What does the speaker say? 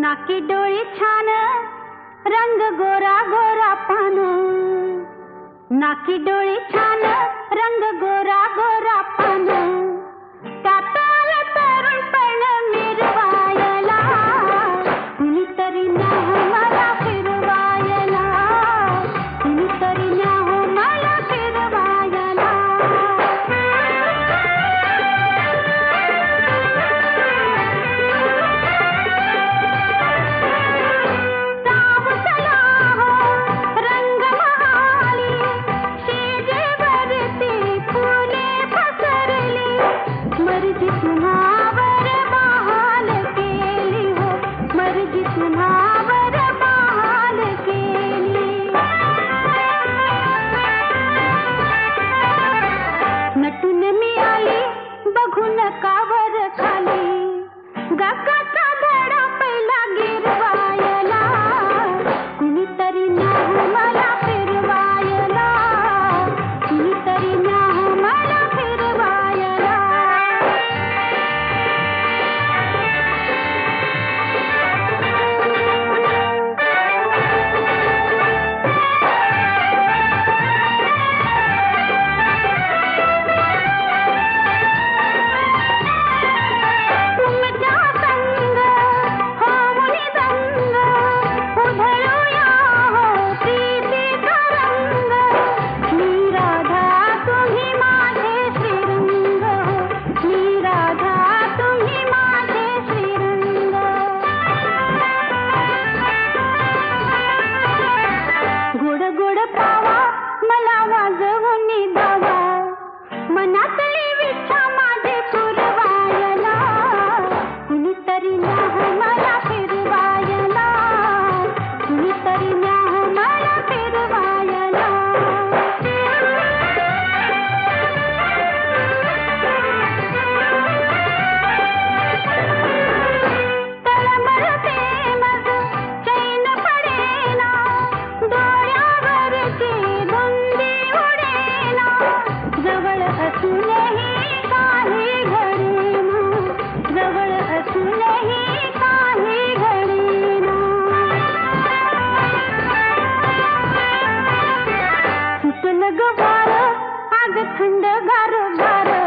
नाकी डोळी छान रंग गोरा गोरा पान. नाकी डोळी छान रंग गोरा गोरा पान. नटुन मिळाली बघून कावर खाली। गाका राजवणी धावा मनातली गवार आग थंड गार गार.